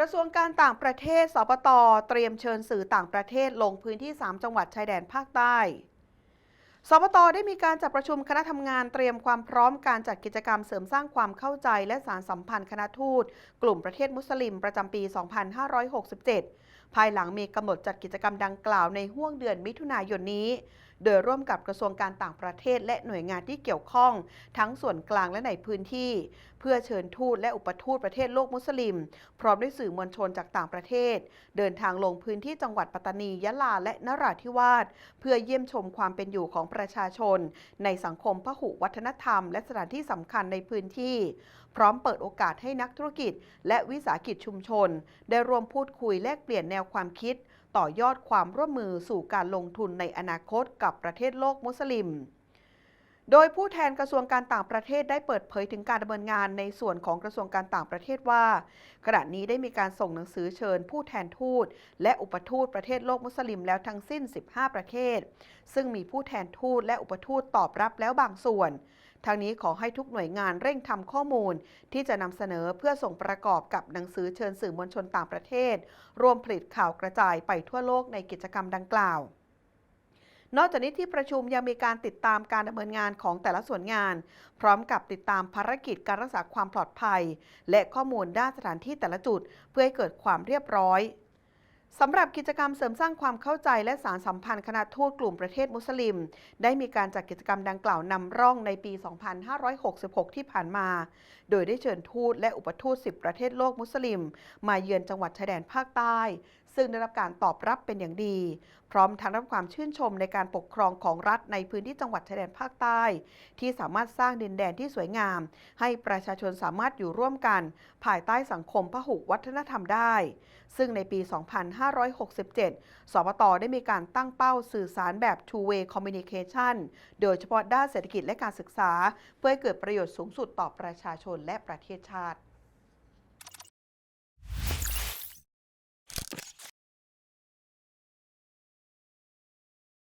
กระทรวงการต่างประเทศ สปต เตรียมเชิญสื่อต่างประเทศลงพื้นที่ 3 จังหวัดชายแดนภาคใต้ สปต ได้มีการจัดประชุมคณะทำงานเตรียมความพร้อมการจัดกิจกรรมเสริมสร้างความเข้าใจและสารสัมพันธ์คณะทูต กลุ่มประเทศมุสลิมประจำปี 2567 ภายหลังมีกำหนดจัดกิจกรรมดังกล่าวในห้วงเดือนมิถุนายนนี้โดยร่วมกับกระทรวงการต่างประเทศ และหน่วยงานที่เกี่ยวข้อง ทั้งส่วนกลางและในพื้นที่ เพื่อเชิญทูตและอุปทูตประเทศโลกมุสลิม พร้อมด้วยสื่อมวลชนจากต่างประเทศ เดินทางลงพื้นที่จังหวัดปัตตานียะลาและนราธิวาสเพื่อเยี่ยมชมความเป็นอยู่ของประชาชน ในสังคมพหุวัฒนธรรม และสถานที่สำคัญในพื้นที่ พร้อมเปิดโอกาสให้นักธุรกิจ และวิสาหกิจชุมชน ได้ร่วมพูดคุยแลกเปลี่ยนแนวความคิดต่อยอดความร่วมมือสู่การลงทุนในอนาคตกับประเทศโลกมุสลิม โดยผู้แทนกระทรวงการต่างประเทศได้เปิดเผยถึงการดำเนินงานในส่วนของกระทรวงการต่างประเทศว่า ขณะนี้ได้มีการส่งหนังสือเชิญ ผู้แทนทูต และอุปทูตประเทศโลกมุสลิมแล้วทั้งสิ้น 15 ประเทศ ซึ่งมีผู้แทนทูตและอุปทูตตอบรับแล้วบางส่วนทางนี้ขอให้ทุกหน่วยงานเร่งทำข้อมูล ที่จะนำเสนอเพื่อส่งประกอบกับหนังสือเชิญสื่อมวลชนต่างประเทศ รวมผลิตข่าวกระจายไปทั่วโลกในกิจกรรมดังกล่าวนอกจากนี้ที่ประชุมยังมีการติดตามการดำเนินงานของแต่ละส่วนงาน พร้อมกับติดตามภารกิจการรักษาความปลอดภัย และข้อมูลด้านสถานที่แต่ละจุด เพื่อให้เกิดความเรียบร้อย สำหรับกิจกรรมเสริมสร้างความเข้าใจและสารสัมพันธ์คณะทูตกลุ่มประเทศมุสลิม ได้มีการจัดกิจกรรมดังกล่าวนำร่องในปี 2566 ที่ผ่านมา โดยได้เชิญทูตและอุปทูต 10 ประเทศโลกมุสลิม มาเยือนจังหวัดชายแดนภาคใต้ ซึ่งได้รับการตอบรับเป็นอย่างดี พร้อมทั้งรับความชื่นชมในการปกครองของรัฐในพื้นที่จังหวัดชายแดนภาคใต้ ที่สามารถสร้างดินแดนที่สวยงาม ให้ประชาชนสามารถอยู่ร่วมกัน ภายใต้สังคมพหุวัฒนธรรมได้ ซึ่งในปี 2567 สปตได้มีการตั้งเป้าสื่อสารแบบ two way communication โดยเฉพาะด้านเศรษฐกิจและการศึกษา เพื่อให้เกิดประโยชน์สูงสุดต่อประชาชนและประเทศชาติ